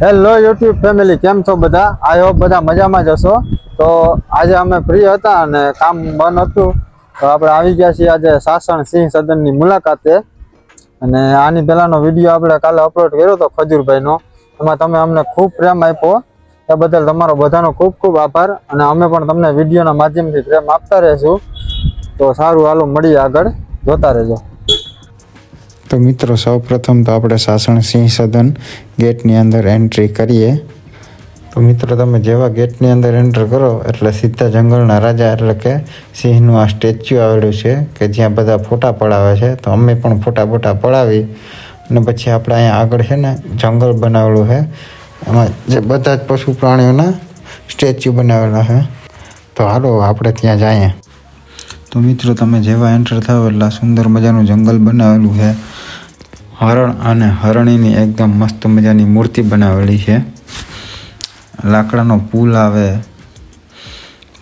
Hello YouTube family કેમ છો બધા? આઈ હોપ બધા મજામાં જ હશો. તો આજે અમે ફ્રી હતા અને કામ બંધ હતું. તો આપણે આવી ગયા છીએ આજે સાસણ સિંહ સદનની મુલાકાતે. અને આની પહેલાંનો વીડિયો આપણે કાલે અપલોડ કર્યો હતો ખજૂરભાઈનો. એમાં તમે અમને ખૂબ પ્રેમ આપ્યો. એ બદલ તમારો બધાનો ખૂબ ખૂબ આભાર. અને અમે પણ તમને વિડીયોના માધ્યમથી પ્રેમ આપતા રહીશું. તો સારું, હાલો, મળીએ આગળ. જોતા રહેજો. તો મિત્રો, સૌપ્રથમ તો આપણે સાસણ સિંહ સદન ગેટની અંદર એન્ટ્રી કરીએ. તો મિત્રો, તમે જેવા ગેટની અંદર એન્ટર કરો, એટલે સીધા જંગલના રાજા એટલે કે સિંહનું આ સ્ટેચ્યુ આવેલું છે, કે જ્યાં બધા ફોટા પડાવે છે. તો અમે પણ ફોટા ફોટા પડાવી અને પછી આપણે અહીંયા આગળ છે ને જંગલ બનાવેલું છે. એમાં જે બધા જ પશુ પ્રાણીઓના સ્ટેચ્યુ બનાવેલા છે. તો હાલો, આપણે ત્યાં જઈએ. તો મિત્રો, તમે જેવા એન્ટર થાવ એટલે સુંદર મજાનું જંગલ બનાવેલું છે. હરણ અને હરણીની એકદમ મસ્ત મજાની મૂર્તિ બનાવેલી છે. લાકડાનો પુલ આવે.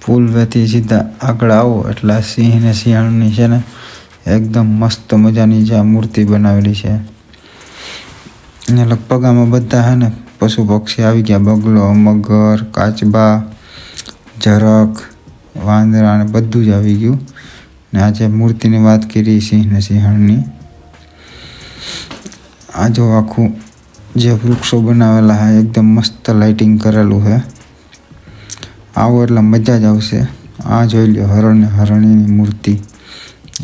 પુલ વેથી સીધા આગળ આવો એટલે સિંહ ને સિંહણની છે ને એકદમ મસ્ત મજાની જે મૂર્તિ બનાવેલી છે. અને લગભગ આમાં બધા છે ને પશુ પક્ષી આવી ગયા. બગલો, મગર, કાચબા ઝરખ વાંદરા ને બધું જ આવી ગયું. ને આજે મૂર્તિની વાત કરી સિંહ ને સિંહણની. આ આખું જે વૃક્ષો બનાવેલા છે એકદમ મસ્ત લાઇટિંગ કરેલું છે આવો એટલે મજા જ આવશે. આ જોઈ લ્યો, હરણ હરણીની મૂર્તિ.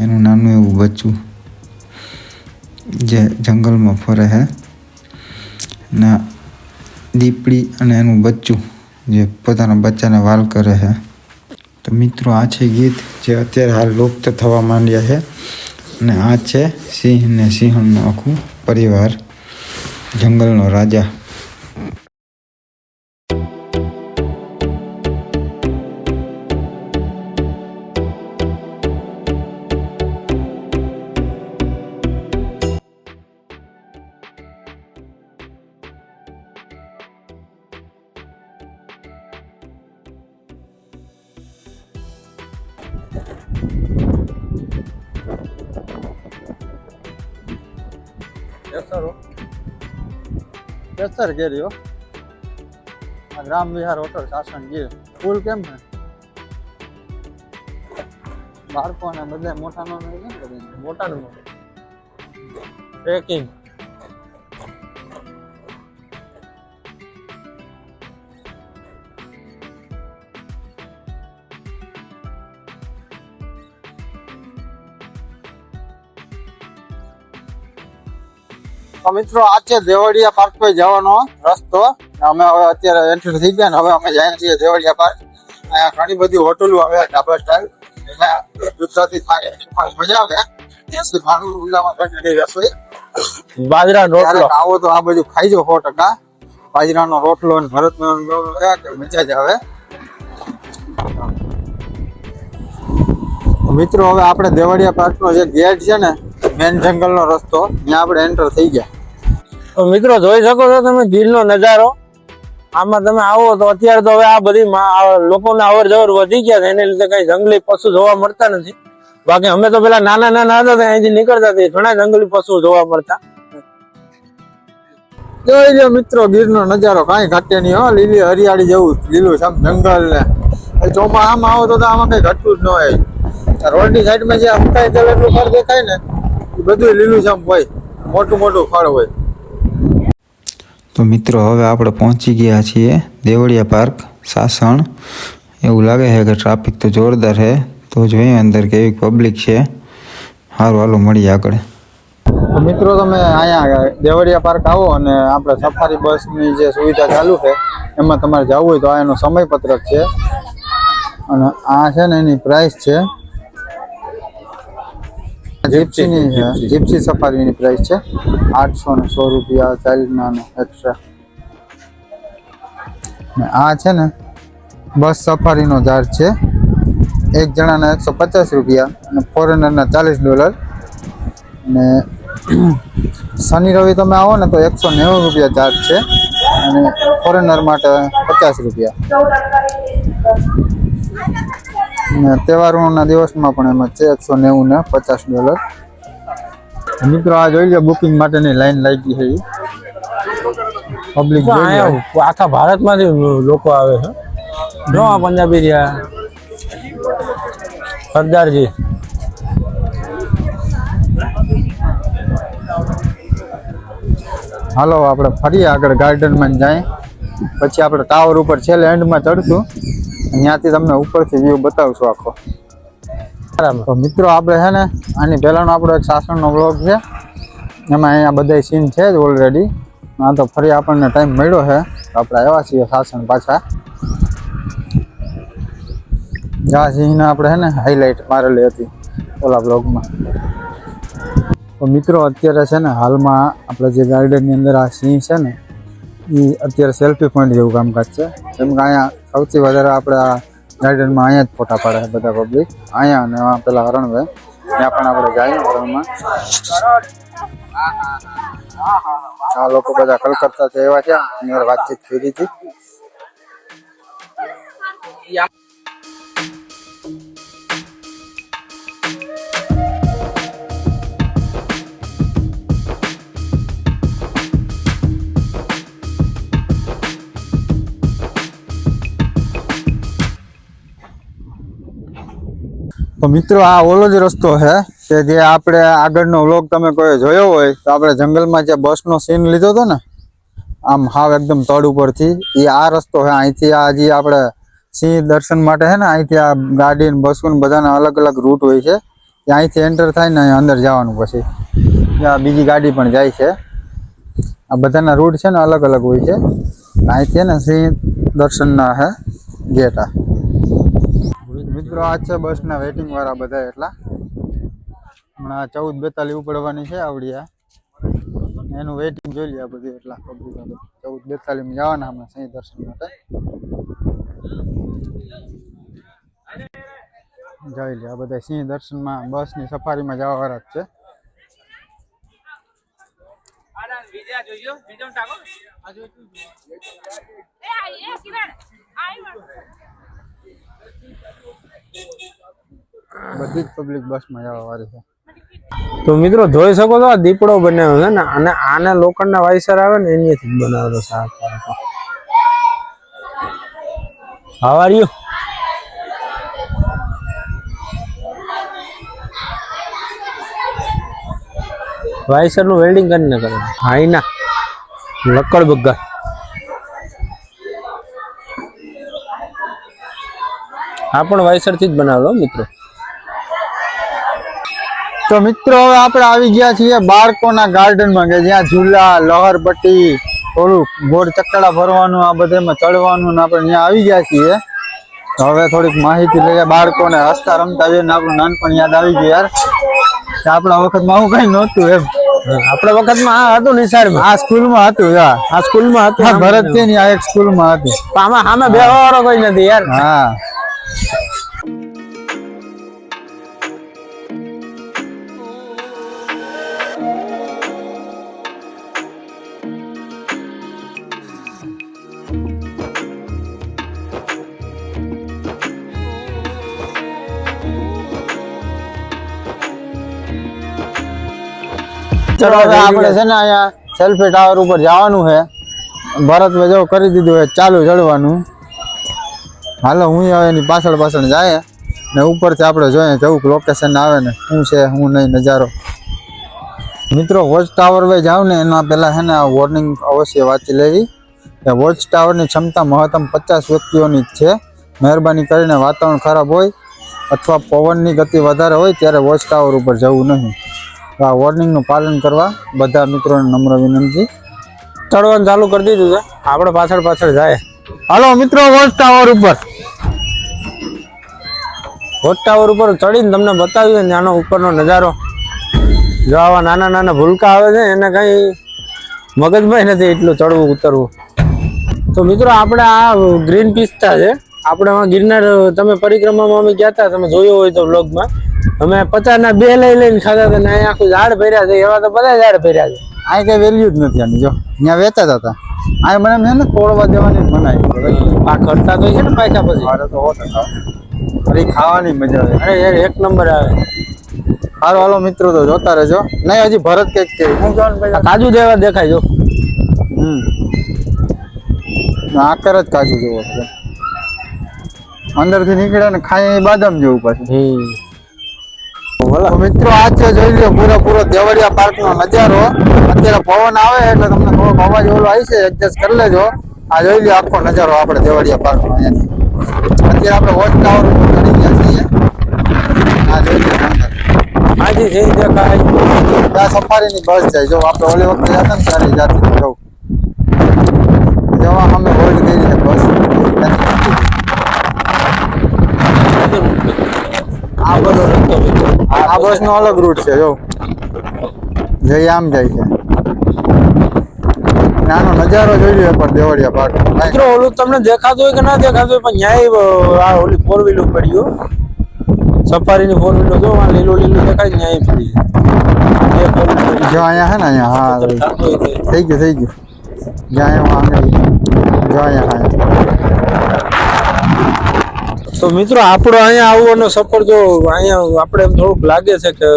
એનું નાનું એવું બચ્ચું જે જંગલમાં ફરે છે ને દીપડી અને એનું બચ્ચું જે પોતાના બચ્ચાને વાલ કરે છે તો મિત્રો, આ છે ગીત. જે અત્યારે હાલ લુપ્ત થવા માંડ્યા છે. અને આ છે સિંહ ને સિંહનું આખું પરિવાર, જંગલનો રાજા. કેસરો કેસર કેરીઓ આ ગ્રામ વિહાર હોટલ શાસન ગીર. ફૂલ કેમ છે? બાળકોને બધા મોટાનો કેમ કરે મોટાનું ટ્રેકિંગ તો મિત્રો આ છે દેવળિયા પાર્ક પર જવાનો રસ્તો. અમે હવે અત્યારે એન્ટ્રી થઈ ગયા ને હવે અમે જઈએ છીએ દેવળિયા પાર્ક અહીંયા ઘણી બધી હોટલો આવે ઢાબા એટલે ગુજરાતી મજા આવે. બાજરા ક્યારેક આવો તો આ બધું ખાઈ જો સો ટકા. બાજરાનો રોટલો રોટલો કે મજા જ આવે. મિત્રો હવે આપણે દેવળિયા પાર્કનો જે ગેટ છે ને મેન જંગલનો રસ્તો ત્યાં આપણે એન્ટર થઈ ગયા. તો મિત્રો જોઈ શકો છો તમે ગીરનો નજારો. આમાં તમે આવો તો અત્યારે તો હવે આ બધી લોકોને લોકોના અવર જવર વધી ગયા છે એને લીધે કઈ જંગલી પશુ જોવા મળતા નથી. બાકી અમે તો પેલા નાના નાના હતા અહીંથી નીકળતા તે ઘણા જંગલી પશુ જોવા મળતા. જોઈ લો મિત્રો ગીરનો નજારો કાંઈ ઘટે નહીં હો લીલી હરિયાળી જેવું લીલું સામ જંગલ ને. એ આમ આવો તો આમાં કઈ ઘટતું જ ન હોય. આ રોડની સાઈડમાં જે હમતાઈ ગયેલું એટલું ફળ દેખાય ને બધું લીલું સમ હોય. મોટું મોટું ફળ હોય. તો મિત્રો હવે આપણે પહોંચી ગયા છીએ દેવળિયા પાર્ક સાસણ. એવું લાગે છે કે ટ્રાફિક તો જોરદાર છે. તો જોઈએ અંદર કેવી પબ્લિક છે. સારું હાલો મળીએ આગળ. મિત્રો તમે અહીંયા દેવળિયા પાર્ક આવો અને આપણે સફારી બસની જે સુવિધા ચાલુ છે એમાં તમારે જવું હોય તો આ એનું સમયપત્રક છે. અને આ છે ને એની પ્રાઇસ છે. જીપ્સીની જીપ્સી સફારીની પ્રાઇસ છે. આઠસો ને સો રૂપિયા ચાલીસનાનો એક્સ્ટ્રા આ છે ને બસ સફારીનો ચાર્જ છે. એક જણાના એકસો પચાસ રૂપિયા અને ફોરેનરના ચાલીસ ડોલર. ને શનિ રવિ તમે આવો ને તો એકસો નેવું રૂપિયા ચાર્જ છે અને ફોરેનર માટે પચાસ રૂપિયા. ને તહેવારોના દિવસમાં પણ એમાં છે એકસો નેવું ને પચાસ ડોલર મિત્રો આ જોઈ લો બુકિંગ માટેની લાઈન લાગી છે. પબ્લિક આખા ભારતમાંથી લોકો આવે છે. જો આ પંજાબી રહ્યા. સરદારજી. હાલો આપણે ફરી આગળ ગાર્ડનમાં જાય. પછી આપણે ટાવર ઉપર છેલ્લે એન્ડમાં ચડશું. ત્યાંથી તમને ઉપરથી વ્યૂ બતાવશું આખો. બરાબર. તો મિત્રો આપણે છે ને આની પહેલાંનો આપણો એક સાસણનો વ્લોગ છે. એમાં અહીંયા બધા સીન છે જ ઓલરેડી આ તો ફરી આપણને ટાઈમ મળ્યો છે. આપણે આવ્યા છીએ સાસણ પાછા. આ સિંહને આપણે છે ને હાઇલાઇટ મારેલી હતી ઓલા બ્લોગમાં તો મિત્રો અત્યારે છે ને હાલમાં આપણે જે ગાર્ડનની અંદર આ સિંહ છે ને અત્યારે સેલ્ફી પોઈન્ટ જેવું કામકાજ છે. કેમ કે અહીંયા સૌથી વધારે આપણે આ ગાર્ડનમાં અહીંયા જ ફોટા પાડે બધા પબ્લિક અહીંયા અને પેલા હરણભાઈ. ત્યાં પણ આપણે જઈએ હરણમાં. આ લોકો બધા કલકત્તા આવ્યા છે એની વાતચીત કરી હતી. તો મિત્રો, આ ઓલો જ રસ્તો છે કે જે આપણે આગળનો વ્લોગ તમે કોઈ જોયો હોય, તો આપણે જંગલમાં જે બસનો સીન લીધો હતો ને, આમ હાવ એકદમ તળ ઉપરથી એ આ રસ્તો છે. અહીંથી આ જે આપણે સિંહ દર્શન માટે છે ને, અહીંથી આ ગાડી ને બસો ને બધાના અલગ અલગ રૂટ હોય છે. ત્યાં અહીંથી એન્ટર થાય ને અહીં અંદર જવાનું પછી. ત્યાં બીજી ગાડી પણ જાય છે. આ બધાના રૂટ છે ને અલગ અલગ હોય છે. અહીંથી ને સિંહ દર્શનના છે, ગેટ આ. મિત્રો આ છે બસના વેઇટિંગ વાળા બધા એટલા. હમણાં ચૌદ બેતાલીસ ઉપડવાની છે આવડિયા. એનું વેઇટિંગ જોઈ લે આ બધું એટલા. પબ્લિક ચૌદ બેતાલીસ જવાના હમણાં સિંહ દર્શન માટે. જોઈ લે આ બધા સિંહ દર્શનમાં બસની સફારીમાં જવા વાળા જ છે. બધી જ પબ્લિક બસમાં જવા વાળી છે. તો મિત્રો જોઈ શકો છો આ દીપડો બનાવ્યો છે ને, અને આને લોખંડના વાયસર આવે ને, એનીથી જ બનાવેલો છે આ પાછો. How are વાયસરનું વેલ્ડિંગ કરીને કરે હાઈના લક્કડ બગ્ગા આ પણ વાયસરથી જ બનાવેલો મિત્રો. તો મિત્રો હવે આપણે આવી ગયા છીએ બાળકોના ગાર્ડનમાં કે જ્યાં ઝૂલા લહરપટ્ટી થોડું ગોળ ચકડા ભરવાનું આ બધામાં ચડવાનું ને આપણે ત્યાં આવી ગયા છીએ. હવે થોડીક માહિતી લઈએ બાળકોને હસતા રમતા ને આપણું નાનપણ યાદ આવી ગયું યાર. આપણા વખતમાં આવું કઈ નહોતું એમ. આપણા વખતમાં આ હતું નિશાળમાં આ સ્કૂલમાં હતું હા. આ સ્કૂલમાં હતું? ભરત છે ને આ એક સ્કૂલમાં હતું. આમાં સામે બે વાળો કોઈ નથી યાર. હા. ચલો હવે આપણે છે ને અહીંયા સેલ્ફી ટાવર ઉપર જવાનું છે. ભરત જો કરી દીધું હોય ચાલુ ચડવાનું. હાલો હું હવે એની પાછળ પાછળ જાય ને ઉપરથી આપણે જોઈએ જવું લોકેશન આવે ને શું છે શું નહીં નજારો. મિત્રો વોચ ટાવર વે જાવ ને એના પહેલાં છે ને આ વોર્નિંગ અવશ્ય વાંચી લેવી. કે વોચ ટાવરની ક્ષમતા મહત્તમ પચાસ વ્યક્તિઓની જ છે. મહેરબાની કરીને વાતાવરણ ખરાબ હોય અથવા પવનની ગતિ વધારે હોય ત્યારે વોચ ટાવર ઉપર જવું નહીં. આ વોર્નિંગનું પાલન કરવા બધા મિત્રોને નમ્ર વિનંતી. ચડવાનું ચાલુ કરી દીધું છે. આપણે પાછળ પાછળ જાય. હાલો મિત્રો વોચ ટાવર ઉપર. વોટ ટાવર ઉપર ચડીને તમને બતાવ્યું ને આનો ઉપરનો નજારો. જો આવા નાના નાના ભૂલકા આવે છે એને કંઈ મગજમાં નથી એટલું ચડવું ઉતરવું. તો મિત્રો આપણે આ ગ્રીન પિસ્તા છે આપણે આમાં ગિરનાર તમે પરિક્રમામાં અમે ગયા હતા તમે જોયો હોય તો વ્લોગમાં અમે પચાસના બે લઈ લઈને ખાતા હતા ને અહીંયા આખું ઝાડ ભર્યા છે એવા તો બધા ઝાડ ભર્યા છે. આ કઈ વેલ્યુ જ નથી આની જો. ત્યાં વેચાતા હતા. આ મને છે ને તોડવા દેવાની મનાઈ. આ ખરતા તો છે ને પાછા પછી. મારે તો હોત હતા ખાવાની મજા આવે. અરે યાર એક નંબર આવે. હાલો હાલો મિત્રો તો જોતા રહેજો. નહીં હજી ભરત કેક કે. હું ભાઈ કાજુ દેવા દેખાય જો. હમ. આકર જ કાજુ જેવો છે. અંદરથી નીકળે ને ખાઈ બાદામ જેવું પાછું. મિત્રો આ છે જોઈ લો પૂરો પૂરો દેવળિયા પાર્ક નો નજારો. અત્યારે પવન આવે એટલે તમને થોડોક અવાજ ઓલો આવી છે એડજસ્ટ કરી લેજો. આ જોઈ લો આખો નજારો આપણે દેવળિયા પાર્ક નો અત્યારે આપણે વોચ ટાવર ઉપર ચડી ગયા છીએ. આ જોઈ લો હાજી જઈ દેખાય. આ સફારી ની બસ જાય જો આપણે ઓલી વખતે જતા ને ત્યારે જાતી જવું. જવા અમે હોલ્ડ કરી છે બસ ત્યાંથી નીકળી ગઈ. આ બસ આ બસ નો અલગ રૂટ છે જો. જઈ આમ જાય છે. નાનો નજારો જોઈ લ્યો પણ દેવળિયા પાર્ક. મિત્રો ઓલું તમને દેખાતું હોય કે ના દેખાતું હોય પણ ન્યાય આ ઓલી ફોર વ્હીલર પડ્યું સફારી ની ફોર વ્હીલર જો આ લીલું લીલું દેખાય ન્યાય પડી જો અહીંયા હે ને અહીંયા હા. થઈ ગયું થઈ ગયું. જ્યાં આંગળી જો અહીંયા હા. તો મિત્રો, આપણો અહીંયા આવવાનો સફર જો અહીંયા આપણે એમ થોડુંક લાગે છે કે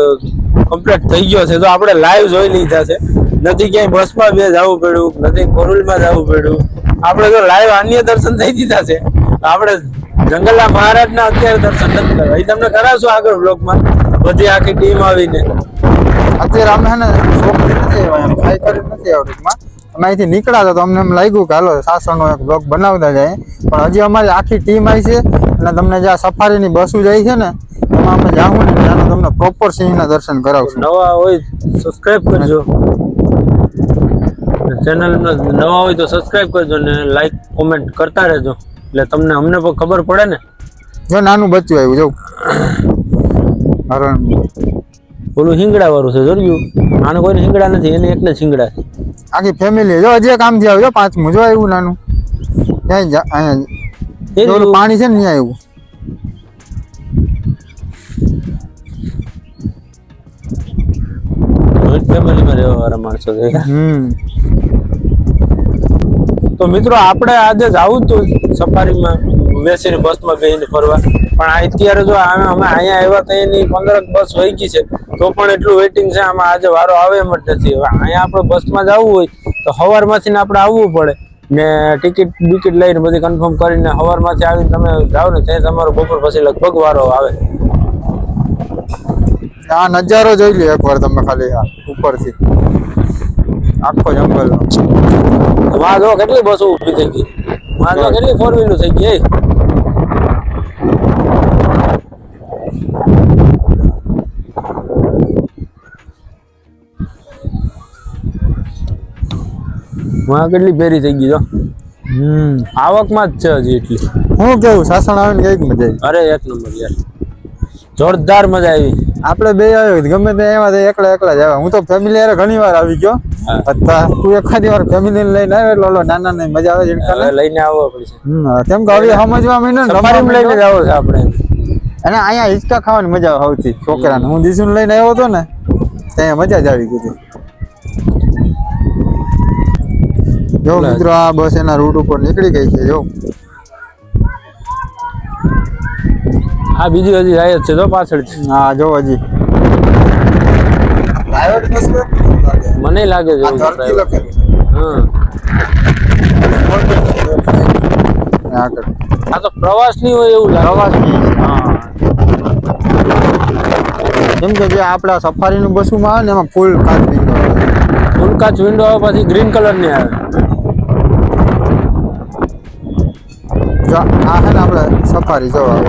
કમ્પ્લીટ થઈ ગયો છે. તો આપણે લાઈવ જોઈ લીધા છે. નથી ક્યાંય બસમાં બે જવું પડ્યું, નથી કોરુલમાં જવું પડ્યું. આપણે જો લાઈવ અન્ય દર્શન થઈ દીધા છે. આપણે જંગલના મહારાજના અત્યારે દર્શન નથી કરવા. એ તમને કરાવશું આગળ બ્લોકમાં બધી આખી ટીમ આવીને. અત્યારે અમે શોખથી નથી એમ કરી નથી ટૂંકમાં અમે અહીંથી નીકળ્યા હતા તો અમને એમ લાગ્યું કે હાલો સાસણનો એક બ્લોગ બનાવતા જાય. પણ હજી અમારી આખી ટીમ આવી છે અને તમને જે આ સફારીની બસો જાય છે ને એમાં અમે જાઉં ને ત્યાંનું તમને પ્રોપર સિંહના દર્શન કરાવશું. નવા હોય સબસ્ક્રાઈબ કરજો. ચેનલમાં નવા હોય તો સબસ્ક્રાઈબ કરજો ને લાઈક કોમેન્ટ કરતા રહેજો. એટલે તમને અમને પણ ખબર પડે ને. જો નાનું બચ્ચું આવ્યું જો. હરણ ઓલું હિંગડા વાળું છે જોયું? આને કોઈને હિંગડા નથી એને એકને જ હિંગડા છે. આખી ફેમિલી જો હજી કામથી આવ્યો જો પાંચમું જો આવ્યું નાનું. ક્યાંય અહીંયા પાણી છે ને ત્યાં આવ્યું ફેમિલીમાં રહેવા વાળા માણસો છે. તો મિત્રો આપણે આજે જવું હતું સફારીમાં બેસીને બસમાં બેસીને ફરવા. પણ અત્યારે જો અમે અમે અહીંયા આવ્યા તો એની પંદર બસ વહી ગઈ છે. તો પણ એટલું વેઇટિંગ છે આમાં આજે વારો આવે એમ જ નથી. હવે અહીંયા આપણે બસમાં જવું હોય તો સવારમાંથી આપણે આવવું પડે. ને ટિકિટ બિકિટ લઈને બધી કન્ફર્મ કરીને સવારમાંથી આવીને તમે જાઓ ને ત્યાં તમારો બપોર પછી લગભગ વારો આવે. આ નજારો જોઈ લો એકવાર તમે ખાલી આ ઉપરથી. આખો જંગલ વાહ જો કેટલી બસો ઊભી થઈ ગઈ? વાહ જો કેટલી ફોર વ્હીલર થઈ ગઈ વાં કેટલી ફેરી થઈ ગઈ તો હમ. આવકમાં જ છે હજી એટલી. હું કેવું સાસણ આવે ને કંઈક મજા આવી? અરે એક નંબર યાર. જોરદાર મજા આવી. આપણે બે આવ્યો ગમે તે એમાં તો એકલા એકલા જ આવ્યા. હું તો ફેમિલી હારે ઘણી વાર આવી ગયો. તું એખાદી વાર ફેમિલી લઈને આવ્યો એટલે ઓલો નાના ને મજા આવે હવે લઈને આવવો પડશે. કેમ કે હવે સમજવા માંડ્યો ને લઈને જ આવો છે આપણે. અને અહીંયા હિંચકા ખાવાની મજા આવતી છોકરાને. હું દીસુને લઈને આવ્યો હતો ને ત્યાં મજા જ આવી ગઈ હતી. જો મિત્રો આ બસ એના રૂટ ઉપર નીકળી ગઈ છે જો. હા બીજી હજી જાય છે જો પાછળ હા જો હજી. મને લાગે છે હા. આ તો પ્રવાસની હોય એવું લાગે. પ્રવાસની હા. કેમ કે જે આપણા સફારીનું બસુમાં આવે ને એમાં ફૂલ કાચ વિન્ડો આવે. ફૂલ કાચ વિન્ડો આવે પછી ગ્રીન કલરની આવે. જો આ છે ને આપણે સફારી જવા આ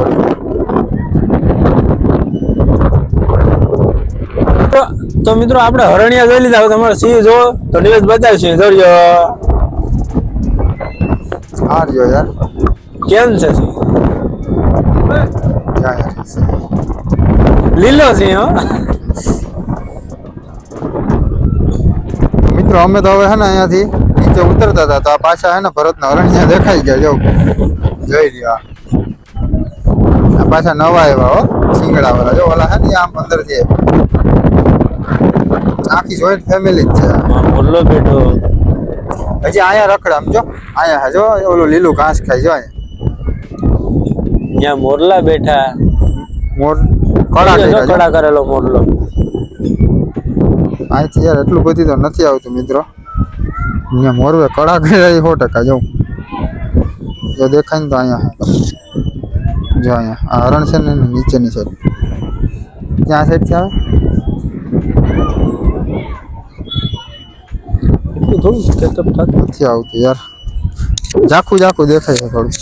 તો- મિત્રો આપણે હરણિયા જોઈ લીધા તમારે સિંહ જો તો નિવેશ બતાવશે જોજો હાર જો યાર. કેમ છે સિંહ? લીલો સિંહ હો. મિત્રો અમે તો હવે હે ને અહીંયાથી નીચે ઉતરતા હતા તો આ પાછા હે ને ભરતના અરણ્યા દેખાઈ ગયા જો. જોઈ લ્યો આ. પાછા નવા આવ્યા હો સિંગડા વાળા જો ઓલા હે ને આમ અંદર છે આખી જોઈન્ટ ફેમિલી જ છે. મોરલો બેઠો. હજી અહીંયા રખડે આમ જો. અહીંયા હે જો ઓલું લીલું ઘાસ ખાઈ જો અહીંયા. ત્યાં મોરલા બેઠા. મોર કડા. કડા કરેલો મોરલો. અહીંથી યાર એટલું બધી તો નથી આવતું મિત્રો. અહીંયા મોરવે કડા કર્યા સો ટકા જો. જો દેખાય ને તો અહીંયા જો અહીંયા આ હરણ છે ને એની નીચેની સાઈડ ક્યાં સાઈડથી આવે એટલું થોડું catch-up થતું. નથી આવતું યાર ઝાખું ઝાખું દેખાય છે થોડું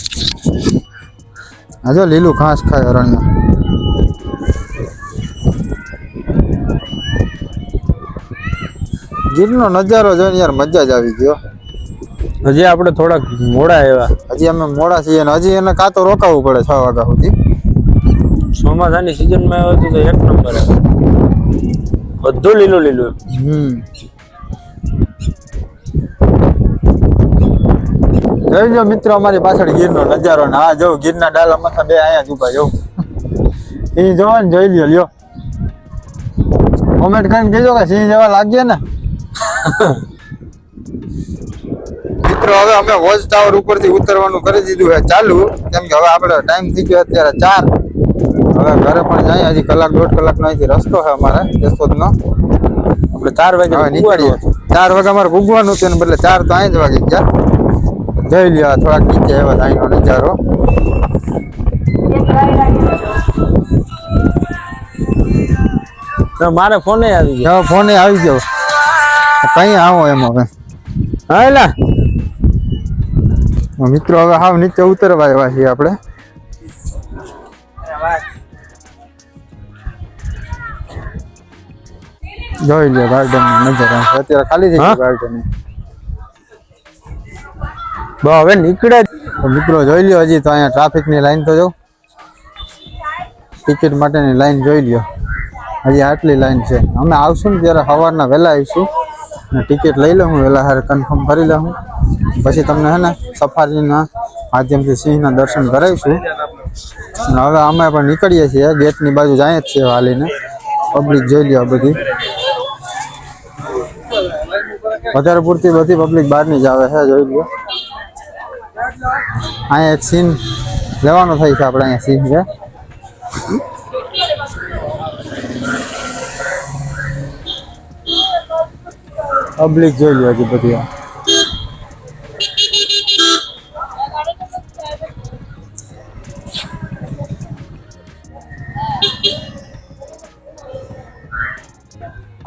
હા જો લીલું ઘાસ ખાય હરણિયા ગીરનો નજારો જોઈને યાર મજા જ આવી ગયો હજી આપણે થોડાક મોડા આવ્યા. હજી અમે મોડા છીએ અને હજી એને કાં તો રોકાવવું પડે છ વાગ્યા સુધી. ચોમાસાની સિઝનમાં આવ્યો તો એક નંબર બધું લીલું લીલું હમ. જોઈ લો મિત્રો અમારી પાછળ ગીરનો નજારો ને આ જો ગીરના ડાલા માથા બે અહીંયા જ ઊભા જો. સિંહ જોવો ને જોઈ લ્યો લ્યો. કોમેન્ટ કરીને કહેજો કે સિંહ જવા લાગીએ ને. મિત્રો હવે અમે વોચ ટાવર ઉપરથી ઉતરવાનું કરી દીધું છે ચાલુ. કેમ કે હવે આપણે ટાઈમ થઈ ગયો અત્યારે ચાર. હવે ઘરે પણ જાય હજી કલાક દોઢ કલાકનો અહીંથી રસ્તો છે અમારે કેશોદનો આપણે ચાર વાગે હવે નીકળીએ. ચાર વાગે અમારે ભૂગવાનું હતું એને બદલે ચાર તો અહીં જ વાગી ગયા. જોઈ લ્યો આ થોડાક નીચે આવ્યા અહીંનો નજારો. તો મારે ફોને આવી ગયો. હવે ફોને આવી ગયો. કઈ આવો એમ હવે? હા એલા. મિત્રો હવે હાવ નીચે ઉતરવા આવ્યા છીએ આપણે. જોઈ લે ગાર્ડનની નજર અત્યારે ખાલી થઈ હા? ગયું ગાર્ડન બસ હવે નીકળે. મિત્રો જોઈ લ્યો હજી તો અહીંયા ટ્રાફિકની લાઈન તો જો. ટિકિટ માટેની લાઈન જોઈ લ્યો. હજી આટલી લાઈન છે. અમે આવશું ને ત્યારે સવારના વહેલા આવીશું. ને ટિકિટ લઈ લઉં વહેલા હારે કન્ફર્મ કરી લઉં પછી તમને હે ને સફારીના માધ્યમથી સિંહના દર્શન કરાવીશું. અને હવે અમે પણ નીકળીએ છીએ, ગેટની બાજુ જાય જ છીએ હાલીને પબ્લિક જોઈ લ્યો આ બધી. વધારે પૂરતી બધી પબ્લિક બહારની જ આવે છે જોઈ લ્યો. અહીંયા એક સીન લેવાનો થાય છે આપણે અહીંયા સીન છે પબ્લિક જોઈ લે હજી બધી.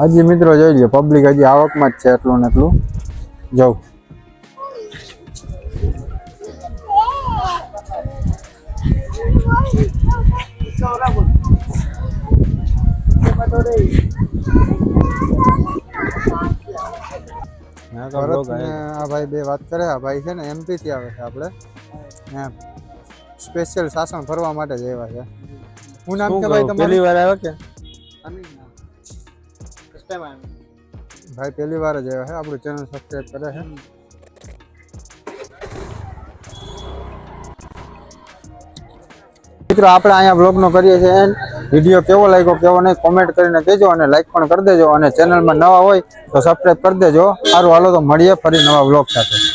હજી મિત્રો જોઈ લો પબ્લિક હજી આવકમાં જ છે એટલું ને એટલું જવું ભરત ને આ ભાઈ બે વાત કરે આ ભાઈ છે ને એમપી થી આવે છે આપણે. એમ. સ્પેશિયલ સાસણ ફરવા માટે જ આવ્યા છે. હું નામ કે ભાઈ પહેલી વાર આવ્યા કે? ભાઈ પહેલી વાર જ આવ્યા છે. આપણું ચેનલ સબસ્ક્રાઇબ કરે છે. મિત્રો આપણે અહીંયા બ્લોગનો કરીએ છીએ. વીડિયો કેવો લાગ્યો કેવો નહીં કોમેન્ટ કરીને કહેજો અને લાઈક પણ કરી દેજો. અને ચેનલમાં નવા હોય તો સબસ્ક્રાઈબ કરી દેજો. સારું, હાલો તો મળીએ ફરી નવા બ્લોગ સાથે.